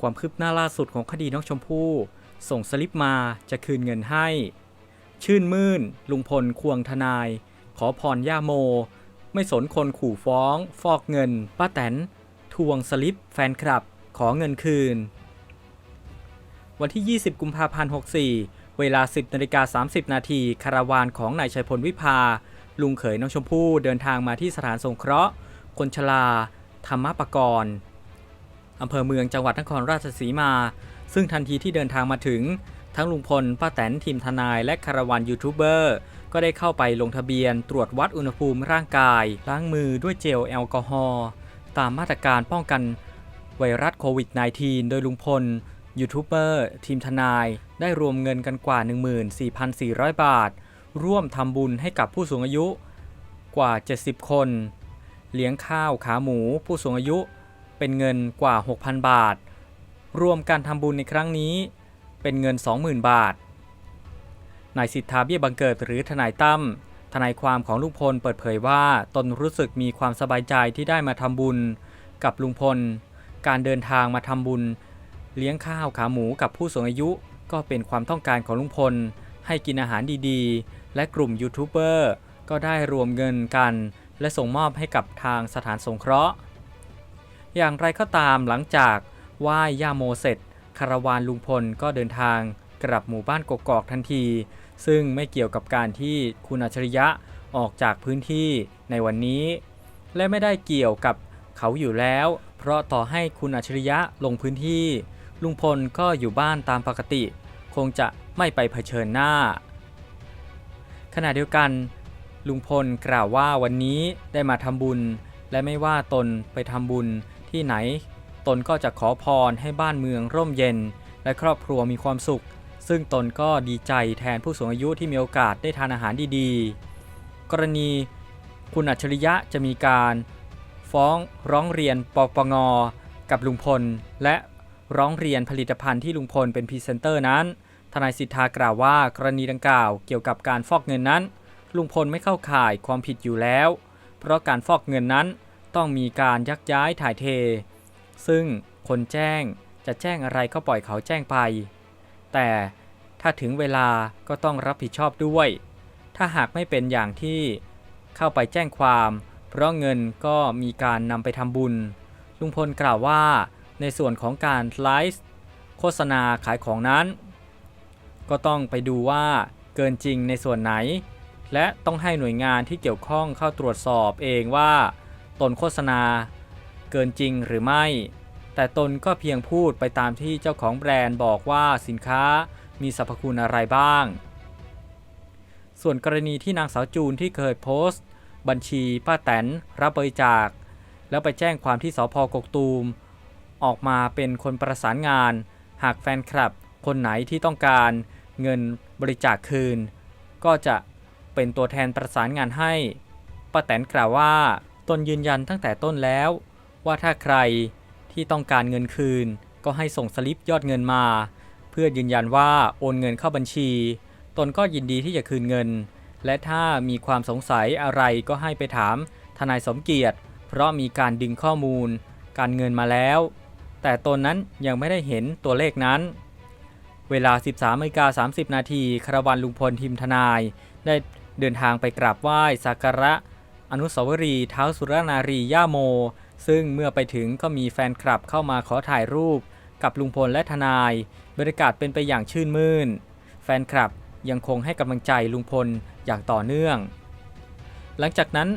ความคืบหน้าล่าสุดของคดีน้องชมพู่ ส่งสลิปมาจะคืนเงินให้ ชื่นมื่น ลุงพลควงทนาย ขอพรย่าโม ไม่สนคนขู่ฟ้อง ฟอกเงิน ป้าแตน ทวงสลิปแฟนคลับ ขอเงินคืน วันที่ 20 กุมภาพันธ์ 64 เวลา 10นาฬิกา30 นาทีคาราวานของนายชัยพลวิภา ลุงเขยน้องชมพู่เดินทางมาที่สถานสงเคราะห์ คนชลา ธรรมปกรณ์ อำเภอเมืองจังหวัดนครราชสีมา ซึ่งทันทีที่เดินทางมาถึง ทั้งลุงพลป้าแตนทีมทนายและคารวานยูทูบเบอร์ก็ได้เข้าไปลงทะเบียน ตรวจวัดอุณหภูมิร่างกาย ล้างมือด้วยเจลแอลกอฮอล์ตามมาตรการป้องกันไวรัสโควิด -19 โดยลุงพลยูทูบเบอร์ทีมทนาย ได้รวมเงินกันกว่า 14,400 บาท ร่วมทำบุญให้กับผู้สูงอายุกว่า 70 คน เลี้ยงข้าวขาหมูผู้สูงอายุ เป็นเงินกว่า 6,000 บาท รวมการทำบุญในครั้งนี้ เป็นเงิน 20,000 บาท นายสิทธาเบี้ยบังเกิดหรือทนายตั้ม ทนายความของลุงพลเปิดเผยว่าตนรู้สึกมีความสบายใจที่ได้มาทำบุญกับลุงพล การเดินทางมาทำบุญ เลี้ยงข้าวขาหมูกับผู้สูงอายุก็เป็นความต้องการของลุงพล ให้กินอาหารดีๆ และกลุ่มยูทูบเบอร์ก็ได้รวมเงินกัน และส่งมอบให้กับทางสถานสงเคราะห์ อย่างไรก็ตามหลังจากไหว้ย่าโมเสร็จคาราวานลุงพลก็เดินทางกลับหมู่บ้านกกอกทันที ซึ่งไม่เกี่ยวกับการที่คุณอัจฉริยะออกจากพื้นที่ในวันนี้ และไม่ได้เกี่ยวกับเขาอยู่แล้ว เพราะต่อให้คุณอัจฉริยะลงพื้นที่ ลุงพลก็อยู่บ้านตามปกติ คงจะไม่ไปเผชิญหน้า ขณะเดียวกัน ลุงพลกล่าวว่าวันนี้ได้มาทำบุญ และไม่ว่าตนไปทำบุญ ที่ไหน ตนก็จะขอพรให้บ้านเมืองร่มเย็น และครอบครัวมีความสุข ซึ่งตนก็ดีใจแทนผู้สูงอายุที่มีโอกาสได้ทานอาหารดีๆ กรณีคุณอัจฉริยะจะมีการฟ้องร้องเรียนปปงกับลุงพล และร้องเรียนผลิตภัณฑ์ที่ลุงพลเป็นพรีเซนเตอร์นั้น ทนายสิทธากล่าวว่ากรณีดังกล่าวเกี่ยวกับการฟอกเงินนั้น ลุงพลไม่เข้าข่ายความผิดอยู่แล้ว เพราะการฟอกเงินนั้น ต้องมีการยักย้ายถ่ายเท ซึ่งคนแจ้งจะแจ้งอะไรก็ปล่อยเขาแจ้งไป แต่ถ้าถึงเวลาก็ต้องรับผิดชอบด้วย ถ้าหากไม่เป็นอย่างที่เข้าไปแจ้งความ เพราะเงินก็มีการนำไปทำบุญ ลุงพลกล่าวว่าในส่วนของการไลฟ์โฆษณาขายของนั้น ก็ต้องไปดูว่าเกินจริงในส่วนไหน และต้องให้หน่วยงานที่เกี่ยวข้องเข้าตรวจสอบเองว่า ตนโฆษณา เกินจริงหรือไม่ แต่ตนก็เพียงพูดไปตามที่เจ้าของแบรนด์บอกว่าสินค้ามีสรรพคุณอะไรบ้าง ส่วนกรณีที่นางสาวจูนที่เคยโพสต์ บัญชีป้าแตนรับบริจาค แล้วไปแจ้งความที่สพกกตูม ออกมาเป็นคนประสานงาน หากแฟนคลับ คนไหนที่ต้องการเงินบริจาคคืน ก็จะเป็นตัวแทนประสานงานให้ป้าแตนกล่าวว่า ตนยืนยันตั้งแต่ต้นแล้ว ว่าถ้าใครที่ต้องการเงินคืน ก็ให้ส่งสลิปยอดเงินมา เพื่อยืนยันว่าโอนเงินเข้าบัญชี ตนก็ยินดีที่จะคืนเงิน และถ้ามีความสงสัยอะไรก็ให้ไปถามทนายสมเกียรติ เพราะมีการดึงข้อมูล การเงินมาแล้ว แต่ตนนั้นยังไม่ได้เห็นตัวเลขนั้น เวลา 13นาฬิกา30 นาทีคารวันลุงพลทีมทนาย ได้เดินทางไปกราบไหว้สักการะ อนุสาวรีย์เท้าสุรนารีย่าโม ซึ่งเมื่อไปถึงก็มีแฟนคลับเข้ามาขอถ่ายรูป กับลุงพลและทนาย บรรยากาศเป็นไปอย่างชื่นมื่น แฟนคลับยังคงให้กำลังใจลุงพลอย่างต่อเนื่อง หลังจากนั้น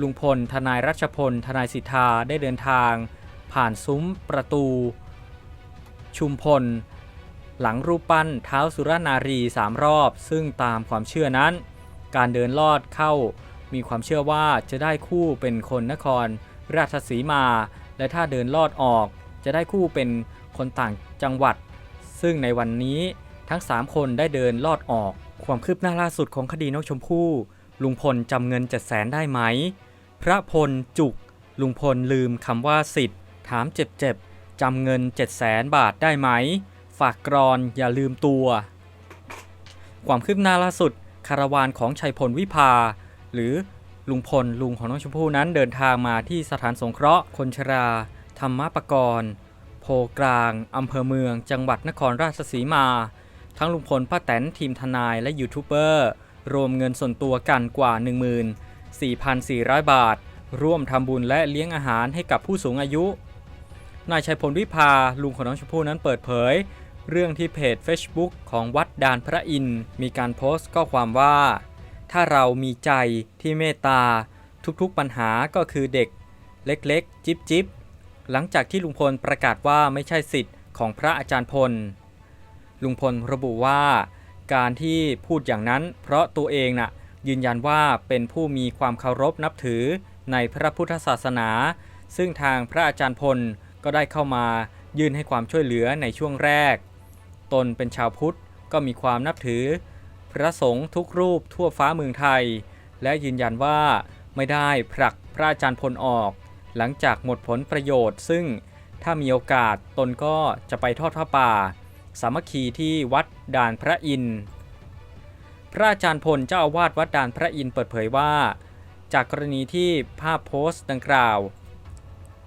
ลุงพล ทนายรัชพล ทนายสิทธาได้เดินทาง ผ่านซุ้มประตู ชุมพล หลังรูปปั้นเท้าสุรนารีสามรอบ ซึ่งตามความเชื่อนั้น การเดินลอดเข้า มีความเชื่อว่าจะได้คู่เป็นคนนคร ราชสีมา และถ้าเดินลอดออก จะได้คู่เป็นคนต่างจังหวัด ซึ่งในวันนี้ทั้ง 3 คนได้เดินลอดออก ความคืบหน้าล่าสุดของคดีน้องชมพู่ลุงพลจำเงิน7 0 0แสนได้ไหม พระพลจุก ลุงพลลืมคำว่าสิทธิ์ถามเจ็บๆจำเงิน7 0 0แสนบาทได้ไหม ฝากกรอนอย่าลืมตัว ความคืบหน้าล่าสุดคาราวานของชัยพลวิภา หรือลุงพลลุงของน้องชมพู่นั้นเดินทางมาที่สถานสงเคราะห์ คนชรา ธรรมปกรณ์โพกลางอำเภอเมือง จังหวัดนครราชสีมา ทั้งลุงพลป้าแตนทีมทนายและยูทูบเบอร์ รวมเงินส่วนตัวกันกว่า 14,400 บาท ร่วมทำบุญและเลี้ยงอาหารให้กับผู้สูงอายุ นายชัยพลวิภาลุงของน้องชมพู่นั้นเปิดเผย เรื่องที่เพจ Facebook ของวัดดานพระอินมีการโพสต์ข้อความว่า ถ้าเรามีใจที่เมตตา ทุกๆปัญหาก็คือเด็ก เล็กๆ จิบจิบหลังจากที่ลุงพลประกาศว่าไม่ใช่สิทธิ์ของพระอาจารย์พล ลุงพลระบุว่า การที่พูดอย่างนั้น เพราะตัวเองน่ะยืนยันว่าเป็นผู้มีความเคารพนับถือในพระพุทธศาสนา ซึ่งทางพระอาจารย์พลก็ได้เข้ามายื่นให้ความช่วยเหลือในช่วงแรก ตนเป็นชาวพุทธก็มีความนับถือ ระสงฆ์ทุกรูปทั่วฟ้าเมืองไทย และยืนยันว่าไม่ได้ผลักพระอาจารย์พลออก หลังจากหมดผลประโยชน์ ซึ่งถ้ามีโอกาสตนก็จะไปทอดผ้าป่า สามัคคีที่วัดด่านพระอินทร์พระอาจารย์พลเจ้าอาวาสวัดด่านพระอินทร์เปิดเผยว่า จากกรณีที่ภาพโพสต์ดังกล่าว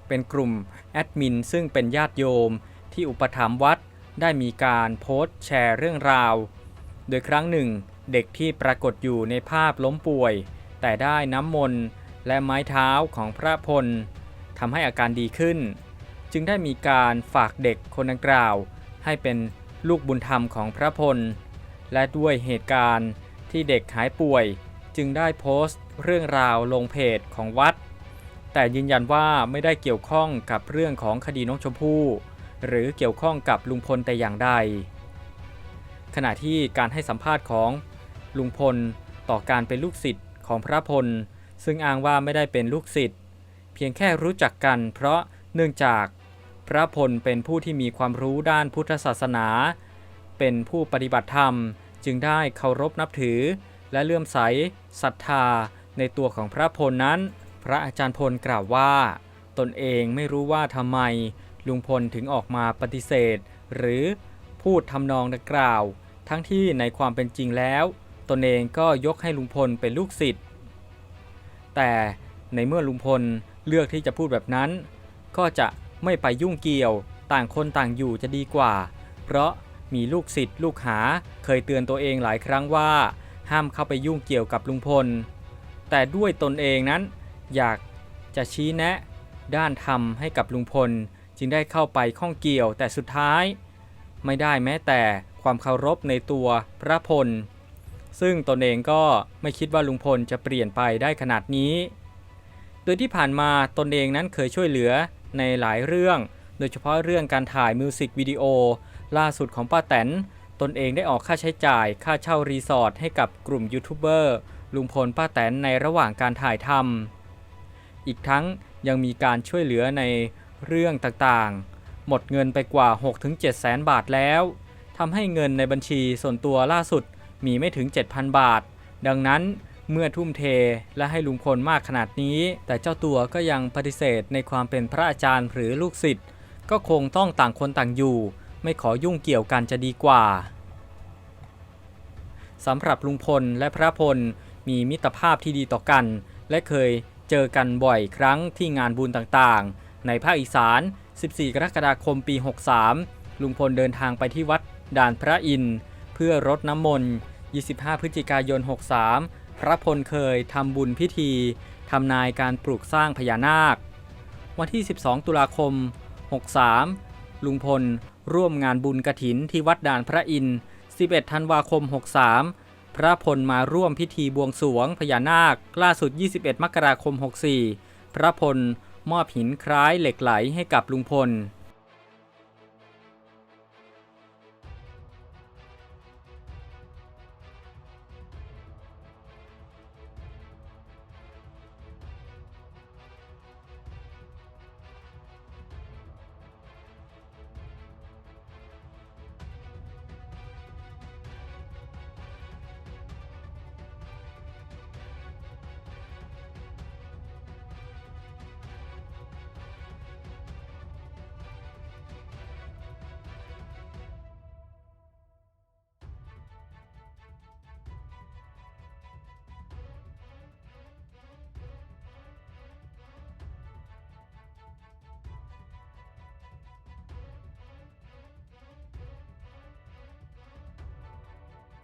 เป็นกลุ่มแอดมินซึ่งเป็นญาติโยมที่อุปถัมภ์วัดได้มีการโพสต์แชร์เรื่องราว โดยครั้งหนึ่งเด็กที่ปรากฏอยู่ในภาพล้มป่วย แต่ได้น้ำมนต์และไม้เท้าของพระพลทำให้อาการดีขึ้น จึงได้มีการฝากเด็กคนดังกล่าว ให้เป็นลูกบุญธรรมของพระพล และด้วยเหตุการณ์ที่เด็กหายป่วย จึงได้โพสต์เรื่องราวลงเพจของวัด แต่ยืนยันว่าไม่ได้เกี่ยวข้องกับเรื่องของคดีน้องชมพู่ หรือเกี่ยวข้องกับลุงพลแต่อย่างใด ขณะที่การให้สัมภาษณ์ของลุงพลต่อการเป็นลูกศิษย์ของพระพล ซึ่งอ้างว่าไม่ได้เป็นลูกศิษย์เพียงแค่รู้จักกันเพราะเนื่องจากพระพลเป็นผู้ที่มีความรู้ด้านพุทธศาสนา เป็นผู้ปฏิบัติธรรมจึงได้เคารพนับถือ และเลื่อมใสศรัทธาในตัวของพระพลนั้น พระอาจารย์พลกล่าวว่า ตนเองไม่รู้ว่าทำไมลุงพลถึงออกมาปฏิเสธ หรือ พูดทำนองดังกล่าว ทั้งที่ในความเป็นจริงแล้ว ตนเองก็ยกให้ลุงพลเป็นลูกศิษย์แต่ในเมื่อลุงพลเลือกที่จะพูดแบบนั้น ก็จะไม่ไปยุ่งเกี่ยวต่างคนต่างอยู่จะดีกว่า เพราะมีลูกศิษย์ลูกหาเคยเตือนตัวเองหลายครั้งว่า ห้ามเข้าไปยุ่งเกี่ยวกับลุงพล แต่ด้วยตนเองนั้น อยากจะชี้แนะ ด้านธรรมให้กับลุงพล จึงได้เข้าไปข้องเกี่ยวแต่สุดท้าย ไม่ได้แม้แต่ความเคารพในตัวพระพล ซึ่งตนเองก็ไม่คิดว่าลุงพลจะเปลี่ยนไปได้ขนาดนี้ โดยที่ผ่านมาตนเองนั้นเคยช่วยเหลือในหลายเรื่อง โดยเฉพาะเรื่องการถ่ายมิวสิกวิดีโอล่าสุดของป้าแตน ตนเองได้ออกค่าใช้จ่ายค่าเช่ารีสอร์ทให้กับกลุ่มยูทูบเบอร์ลุงพลป้าแตนในระหว่างการถ่ายทำอีกทั้งยังมีการช่วยเหลือในเรื่องต่างๆ หมดเงินไปกว่า 6-7แสนบาทแล้วทำให้เงินในบัญชีส่วนตัวล่าสุดมีไม่ถึง 7,000 บาท ดังนั้นเมื่อทุ่มเทและให้ลุงพลมากขนาดนี้ แต่เจ้าตัวก็ยังปฏิเสธในความเป็นพระอาจารย์หรือลูกศิษย์ก็คงต้องต่างคนต่างอยู่ ไม่ขอยุ่งเกี่ยวกันจะดีกว่าสำหรับลุงพลและพระพลมีมิตรภาพที่ดีต่อกัน และเคยเจอกันบ่อยครั้งที่งานบุญต่างๆ ในภาคอีสาน 14 กรกฎาคมปี 63 ลุงพลเดินทางไปที่วัดด่านพระอินทร์เพื่อรดน้ำมนต์ 25 พฤศจิกายน 63 พระพลเคยทำบุญพิธีทำนายการปลูกสร้างพญานาค วันที่ 12 ตุลาคม 63 ลุงพลร่วมงานบุญกระถินที่วัดด่านพระอินทร์ 11 ธันวาคม 63 พระพลมาร่วมพิธีบวงสรวงพญานาคล่าสุด 21 มกราคม 64 พระพล มอบหินคล้ายเหล็กไหลให้กับลุงพล